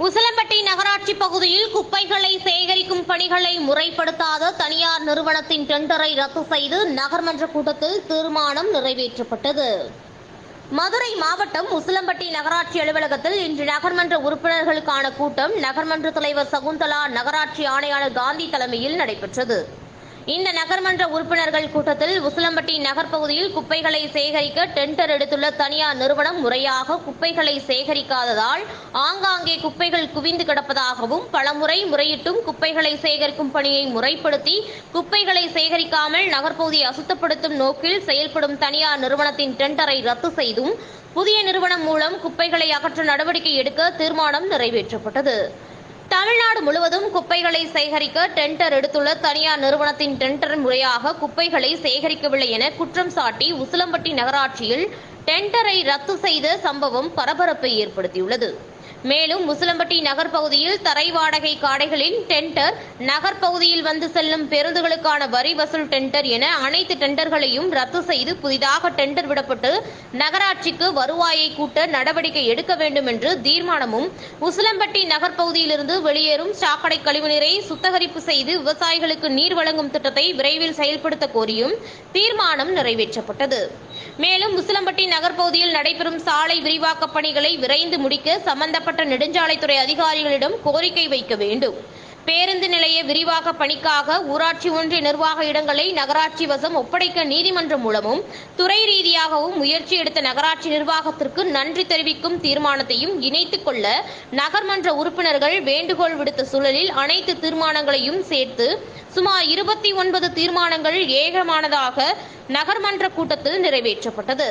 உசிலம்பட்டி நகராட்சி பகுதியில் குப்பைகளை சேகரிக்கும் பணிகளை முறைப்படுத்தாத தனியார் நிறுவனத்தின் டெண்டரை ரத்து செய்து நகர்மன்ற கூட்டத்தில் தீர்மானம் நிறைவேற்றப்பட்டது. மதுரை மாவட்டம் உசிலம்பட்டி நகராட்சி அலுவலகத்தில் இன்று நகர்மன்ற உறுப்பினர்களுக்கான கூட்டம் நகர்மன்ற தலைவர் சகுந்தலா நகராட்சி ஆணையாளர் காந்தி தலைமையில் நடைபெற்றது. இந்த நகர்மன்ற உறுப்பினர்கள் கூட்டத்தில் உசிலம்பட்டி நகர் பகுதியில் குப்பைகளை சேகரிக்க டெண்டர் எடுத்துள்ள தனியார் நிறுவனம் முறையாக குப்பைகளை சேகரிக்காததால் ஆங்காங்கே குப்பைகள் குவிந்து கிடப்பதாகவும் பலமுறை முறையிட்டும் குப்பைகளை சேகரிக்கும் பணியை முறைப்படுத்தி குப்பைகளை சேகரிக்காமல் நகர்பகுதியை அசுத்தப்படுத்தும் நோக்கில் செயல்படும் தனியார் நிறுவனத்தின் டெண்டரை ரத்து செய்தும் புதிய நிறுவனம் மூலம் குப்பைகளை அகற்ற நடவடிக்கை எடுக்க தீர்மானம் நிறைவேற்றப்பட்டது. தமிழ்நாடு முழுவதும் குப்பைகளை சேகரிக்க டெண்டர் எடுத்துள்ள தனியார் நிறுவனத்தின் டெண்டர் முறையாக குப்பைகளை சேகரிக்கவில்லை என குற்றம் சாட்டி உசிலம்பட்டி நகராட்சியில் டெண்டரை ரத்து செய்த சம்பவம் பரபரப்பை ஏற்படுத்தியுள்ளது. மேலும் முசலம்பட்டி நகர் பகுதியில் தரை வாடகை காடைகளின் டெண்டர் நகர் பகுதியில் வந்து செல்லும் பேருந்துகளுக்கான வரி வசூல் டெண்டர் என அனைத்து டெண்டர்களையும் ரத்து செய்து புதிதாக டெண்டர் விடப்பட்டு நகராட்சிக்கு வருவாயை கூட்ட நடவடிக்கை எடுக்க வேண்டும் என்று தீர்மானமும் உசிலம்பட்டி நகர் பகுதியிலிருந்து வெளியேறும் சாக்கடை கழிவுநீரை சுத்தகரிப்பு செய்து விவசாயிகளுக்கு நீர் வழங்கும் திட்டத்தை விரைவில் செயல்படுத்த கோரியும் தீர்மானம் நிறைவேற்றப்பட்டது. மேலும் முசலம்பட்டி நகர் பகுதியில் நடைபெறும் சாலை விரிவாக்க பணிகளை விரைந்து முடிக்க சம்பந்தப்பட்ட சம்பந்தப்பட்ட நெடுஞ்சாலைத்துறை அதிகாரிகளிடம் கோரிக்கை வைக்க வேண்டும். பேருந்து நிலைய விரிவாக்க பணிக்காக ஊராட்சி ஒன்றிய நிர்வாக இடங்களை நகராட்சி வசம் ஒப்படைக்க நீதிமன்றம் மூலமும் துறை ரீதியாகவும் முயற்சி எடுத்த நகராட்சி நிர்வாகத்திற்கு நன்றி தெரிவிக்கும் தீர்மானத்தையும் இணைத்துக் கொள்ள நகர்மன்ற உறுப்பினர்கள் வேண்டுகோள் விடுத்த சூழலில் அனைத்து தீர்மானங்களையும் சேர்த்து சுமார் இருபத்தி ஒன்பது தீர்மானங்கள் ஏகமானதாக நகர்மன்ற கூட்டத்தில் நிறைவேற்றப்பட்டது.